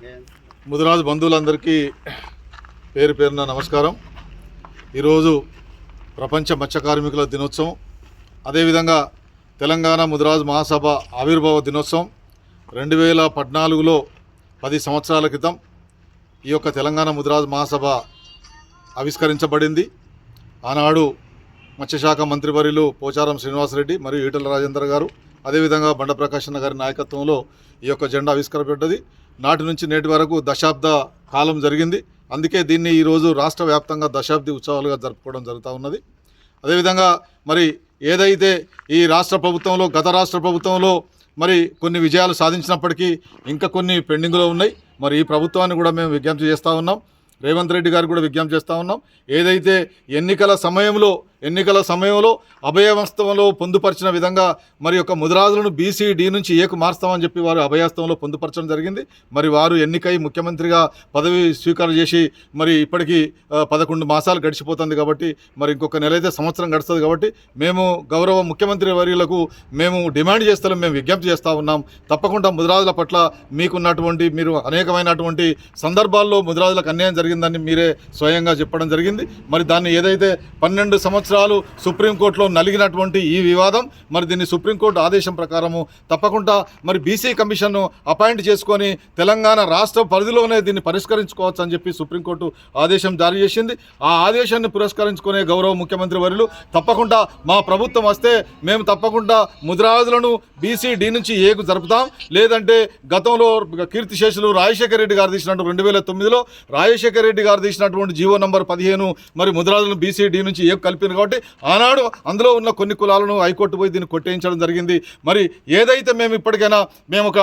ముదిరాజు బంధువులందరికీ పేరు పేరున నమస్కారం. ఈరోజు ప్రపంచ మత్స్య కార్మికుల దినోత్సవం. అదేవిధంగా తెలంగాణ ముదిరాజు మహాసభ ఆవిర్భావ దినోత్సవం. రెండు వేల పద్నాలుగులో పది సంవత్సరాల క్రితం ఈ యొక్క తెలంగాణ ముదిరాజు మహాసభ ఆవిష్కరించబడింది. ఆనాడు మత్స్యశాఖ మంత్రివర్యులు పోచారం శ్రీనివాసరెడ్డి మరియు ఈటల రాజేందర్ గారు అదేవిధంగా బండ ప్రకాశన్న గారి నాయకత్వంలో ఈ యొక్క జెండా ఆవిష్కరించబడ్డది నాటి నుంచి నేటి వరకు దశాబ్ద కాలం జరిగింది. అందుకే దీన్ని ఈరోజు రాష్ట్ర వ్యాప్తంగా దశాబ్ది ఉత్సవాలుగా జరుపుకోవడం జరుగుతూ ఉన్నది. అదేవిధంగా మరి ఏదైతే ఈ రాష్ట్ర ప్రభుత్వంలో గత రాష్ట్ర ప్రభుత్వంలో మరి కొన్ని విజయాలు సాధించినప్పటికీ ఇంకా కొన్ని పెండింగ్లో ఉన్నాయి. మరి ఈ ప్రభుత్వాన్ని కూడా మేము విజ్ఞప్తి చేస్తూ ఉన్నాం. రేవంత్ రెడ్డి గారు కూడా విజ్ఞప్తి చేస్తూ ఉన్నాం. ఏదైతే ఎన్నికల సమయంలో ఎన్నికల సమయంలో అభయవస్తంలో పొందుపరిచిన విధంగా మరి యొక్క ముదిరాజులను బీసీడీ నుంచి ఏకు మార్స్తామని చెప్పి వారు అభయస్తంలో పొందుపరచడం జరిగింది. మరి వారు ఎన్నికై ముఖ్యమంత్రిగా పదవి స్వీకారం చేసి మరి ఇప్పటికీ పదకొండు మాసాలు గడిచిపోతుంది కాబట్టి మరి ఇంకొక నెల అయితే సంవత్సరం గడుస్తుంది కాబట్టి మేము గౌరవ ముఖ్యమంత్రి వర్యులకు మేము డిమాండ్ చేస్తాం మేము విజ్ఞప్తి చేస్తూ ఉన్నాం. తప్పకుండా ముదిరాజుల పట్ల మీకున్నటువంటి మీరు అనేకమైనటువంటి సందర్భాల్లో ముదిరాజులకు అన్యాయం జరిగిందని మీరే స్వయంగా చెప్పడం జరిగింది. మరి దాన్ని ఏదైతే పన్నెండు సంవత్సరాలు సుప్రీంకోర్టులో నలిగినటువంటి ఈ వివాదం మరి దీన్ని సుప్రీంకోర్టు ఆదేశం ప్రకారము తప్పకుండా మరి బీసీ కమిషన్ను అపాయింట్ చేసుకొని తెలంగాణ రాష్ట్ర పరిధిలోనే దీన్ని పరిష్కరించుకోవచ్చు అని చెప్పి సుప్రీంకోర్టు ఆదేశం జారీ చేసింది. ఆ ఆదేశాన్ని పురస్కరించుకునే గౌరవ ముఖ్యమంత్రి వర్యులు తప్పకుండా మా ప్రభుత్వం వస్తే మేము తప్పకుండా ముద్రాజులను బీసీ డి నుంచి ఏకు జరుపుతాం. లేదంటే గతంలో కీర్తిశేషులు రాజశేఖర రెడ్డి గారు తీసినట్టు రెండు వేల తొమ్మిదిలో రాజశేఖర రెడ్డి గారు తీసినటువంటి జీవో నంబర్ పదిహేను మరి ముద్రాజులను బీసీ డి నుంచి ఏకు కలిపిన కాబట్టి ఆనాడు అందులో ఉన్న కొన్ని కులాలను హైకోర్టు పోయి దీన్ని కొట్టేయించడం జరిగింది. మరి ఏదైతే మేము ఇప్పటికైనా మేము ఒక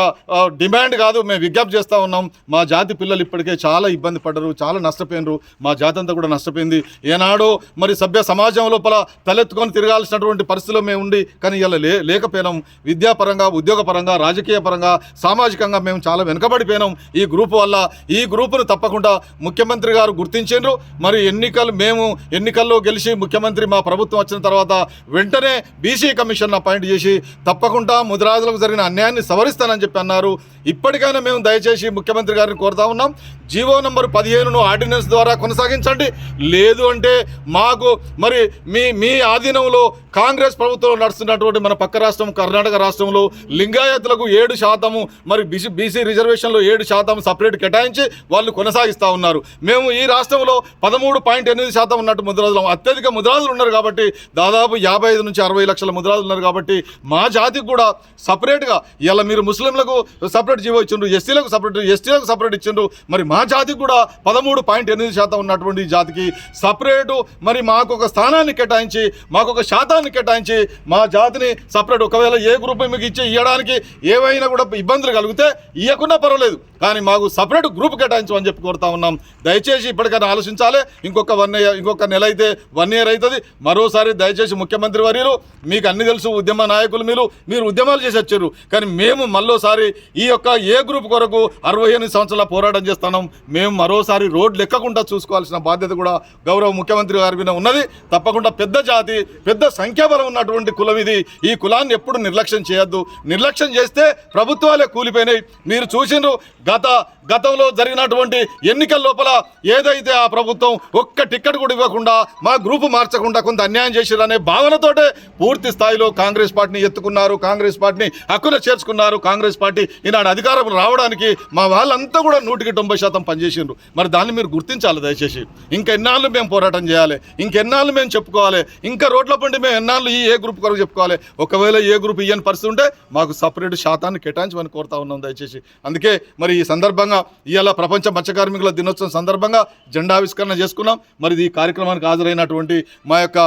డిమాండ్ కాదు మేము విజ్ఞప్తి చేస్తూ ఉన్నాం మా జాతి పిల్లలు ఇప్పటికే చాలా ఇబ్బంది పడ్డరు చాలా నష్టపోయినరు మా జాతి అంతా కూడా నష్టపోయింది. ఏనాడో మరి సభ్య సమాజం లోపల తలెత్తుకొని తిరగాల్సినటువంటి పరిస్థితిలో మేము ఉండి కానీ ఇలా లే లేకపోయినాం. విద్యాపరంగా ఉద్యోగపరంగా రాజకీయ పరంగా సామాజికంగా మేము చాలా వెనుకబడిపోయినాం. ఈ గ్రూప్ వల్ల ఈ గ్రూపును తప్పకుండా ముఖ్యమంత్రి గారు గుర్తించారు మరి ఎన్నికలు మేము ఎన్నికల్లో గెలిచి ముఖ్యమంత్రి మా ప్రభుత్వం వచ్చిన తర్వాత వెంటనే బీసీ కమిషన్ అపాయింట్ చేసి తప్పకుండా ముదిరాజులకు జరిగిన అన్యాయాన్ని సవరిస్తానని చెప్పి అన్నారు. ఇప్పటికైనా మేము దయచేసి ముఖ్యమంత్రి గారిని కోరుతా ఉన్నాం. జీవో నంబర్ పదిహేనును ఆర్డినెన్స్ ద్వారా కొనసాగించండి. లేదు అంటే మాకు మరి మీ మీ ఆధీనంలో కాంగ్రెస్ ప్రభుత్వంలో నడుస్తున్నటువంటి మన పక్క రాష్ట్రం కర్ణాటక రాష్ట్రంలో లింగాయతులకు ఏడు శాతము మరి బీసీ బీసీ రిజర్వేషన్లో ఏడు శాతం సపరేట్ కేటాయించి వాళ్ళు కొనసాగిస్తూ ఉన్నారు. మేము ఈ రాష్ట్రంలో పదమూడు పాయింట్ ఎనిమిది శాతం ఉన్నట్టు ముద్రాజులం అత్యధిక ముద్రాజులు ఉన్నారు కాబట్టి దాదాపు యాభై ఐదు నుంచి అరవై లక్షల ముద్రాలు ఉన్నారు కాబట్టి మా జాతికి కూడా సపరేట్గా ఇలా మీరు ముస్లింలకు సపరేట్ జీవో ఇచ్చిండ్రు ఎస్సీలకు సపరేట్ ఎస్టీలకు సపరేట్ ఇచ్చిండ్రు మరి మా జాతికి కూడా పదమూడు పాయింట్ ఎనిమిది శాతం ఉన్నటువంటి జాతికి సపరేటు. మరి మాకు ఒక స్థానాన్ని కేటాయించి మాకు ఒక శాతాన్ని కేటాయించి మా జాతిని సపరేట్. ఒకవేళ ఏ గ్రూప్ మీకు ఇచ్చి ఇవ్వడానికి ఏవైనా కూడా ఇబ్బందులు కలిగితే ఇవ్వకుండా పర్వాలేదు. కానీ మాకు సపరేట్ గ్రూప్ కేటాయించమని చెప్పి కోరుతా ఉన్నాం. దయచేసి ఇప్పటికైనా ఆలోచించాలి. ఇంకొక వన్ ఇయర్ ఇంకొక నెల అయితే వన్ ఇయర్ అవుతుంది. మరోసారి దయచేసి ముఖ్యమంత్రి వర్యులు మీకు అన్ని తెలుసు ఉద్యమ నాయకులు మీరు మీరు ఉద్యమాలు చేసి వచ్చారు. కానీ మేము మరోసారి ఈ యొక్క ఏ గ్రూప్ కొరకు అరవై ఎనిమిది సంవత్సరాల పోరాటం చేస్తున్నాం మేము మరోసారి రోడ్లు ఎక్కకుండా చూసుకోవాల్సిన బాధ్యత కూడా గౌరవ ముఖ్యమంత్రి గారి మీద ఉన్నది. తప్పకుండా పెద్ద జాతి పెద్ద సంఖ్యాబలం ఉన్నటువంటి కులం ఇది. ఈ కులాన్ని ఎప్పుడు నిర్లక్ష్యం చేయొద్దు. నిర్లక్ష్యం చేస్తే ప్రభుత్వాలే కూలిపోయినాయి. మీరు చూసిండ్రు గత గతంలో జరిగినటువంటి ఎన్నికల లోపల ఏదైతే ఆ ప్రభుత్వం ఒక్క టికెట్ కూడా ఇవ్వకుండా మా గ్రూపు మార్చకుండా కొంత అన్యాయం చేసిరనే భావనతోటే పూర్తి స్థాయిలో కాంగ్రెస్ పార్టీని ఎత్తుకున్నారు. కాంగ్రెస్ పార్టీని హక్కున చేర్చుకున్నారు. కాంగ్రెస్ పార్టీ ఈనాడు అధికారం రావడానికి మా వాళ్ళంతా కూడా నూటికి తొంభై శాతం పనిచేసిండ్రు. మరి దాన్ని మీరు గుర్తించాలి దయచేసి. ఇంకెన్నాళ్ళు మేము పోరాటం చేయాలి? ఇంకెన్నాళ్ళు మేము చెప్పుకోవాలి? ఇంకా రోడ్ల పండి మేము ఎన్నాళ్ళు ఈ ఏ గ్రూప్ కొరకు చెప్పుకోవాలి? ఒకవేళ ఏ గ్రూప్ ఇయ్యని పరిస్థితి ఉంటే మాకు సపరేట్ శాతాన్ని కేటాయించమని కోరుతా ఉన్నాం దయచేసి. అందుకే మరి ఈ సందర్భంగా ఇవాళ ప్రపంచ మత్స్య కార్మికుల దినోత్సవం సందర్భంగా జెండావిష్కరణ చేసుకున్నాం. మరి ఈ కార్యక్రమానికి హాజరైనటువంటి మా యొక్క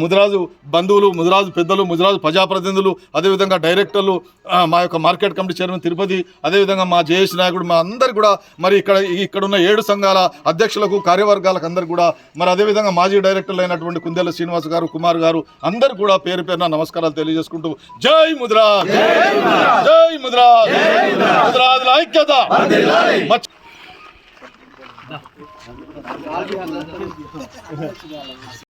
ముదిరాజు బంధువులు ముదిరాజు పెద్దలు ముదిరాజు ప్రజాప్రతినిధులు అదేవిధంగా డైరెక్టర్లు మా యొక్క మార్కెట్ కమిటీ చైర్మన్ తిరుపతి అదేవిధంగా మా జయేష్ నాయకుడు మా అందరు కూడా మరి ఇక్కడ ఇక్కడ ఉన్న ఏడు సంఘాల అధ్యక్షులకు కార్యవర్గాలకు అందరు కూడా మరి అదేవిధంగా మాజీ డైరెక్టర్లు అయినటువంటి కుందెల శ్రీనివాస్ గారు కుమార్ గారు అందరు కూడా పేరు పేరున నమస్కారాలు తెలియజేసుకుంటూ జై ముద్రాజ్! జై ముద్రాజుల ఐక్యత!